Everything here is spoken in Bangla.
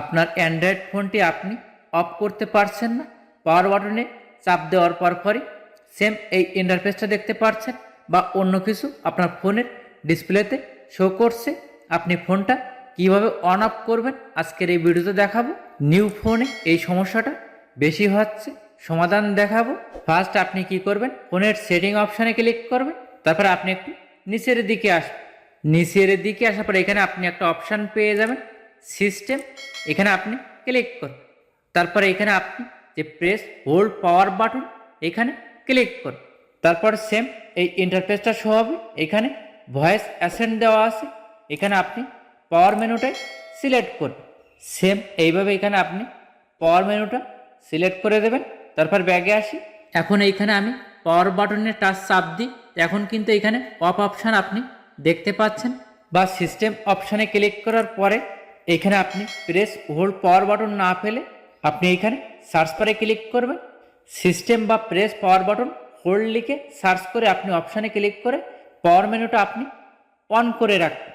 আপনার অ্যান্ড্রয়েড ফোনটি আপনি অফ করতে পারছেন না। পাওয়ার বাটনে চাপ দেওয়ার পর পরই সেম এই ইন্টারফেসটা দেখতে পাচ্ছেন বা অন্য কিছু আপনার ফোনের ডিসপ্লেতে শো করছে। আপনি ফোনটা কীভাবে অন অফ করবেন আজকের এই ভিডিওতে দেখাবো। নিউ ফোনে এই সমস্যাটা বেশি হচ্ছে, সমাধান দেখাবো। ফার্স্ট আপনি কি করবেন, ফোনের সেটিং অপশানে ক্লিক করবেন, তারপর আপনি একটু নিচের দিকে আসবেন। নিচের দিকে আসার পর এখানে আপনি একটা অপশান পেয়ে যাবেন। সিস্টেম, এখানে আপনি ক্লিক করুন। তারপরে এখানে আপনি যে প্রেস হোল্ড পাওয়ার বাটন এখানে ক্লিক করুন। তারপর সেম এই ইন্টারফেসটা শো হবে। এখানে ভয়েস অ্যাসেন্ট দেওয়া আছে। এখানে আপনি পাওয়ার মেনুটাই সিলেক্ট করুন। সেম এইভাবে এখানে আপনি পাওয়ার মেনুটা সিলেক্ট করে দেবেন। তারপর ব্যাগে আসি। এখন এইখানে আমি পাওয়ার বাটনে টাচ চাপ দিই। এখন কিন্তু এখানে অফ অপশান আপনি দেখতে পাচ্ছেন। বা সিস্টেম অপশানে ক্লিক করার পরে এখানে আপনি প্রেস হোল্ড পাওয়ার বাটন না ফেলে আপনি এখানে সার্চ বারে ক্লিক করবেন। সিস্টেম বা প্রেস পাওয়ার বাটন হোল্ড লিখে সার্চ করে আপনি অপশানে ক্লিক করে পাওয়ার মেনুটা আপনি অন করে রাখবেন।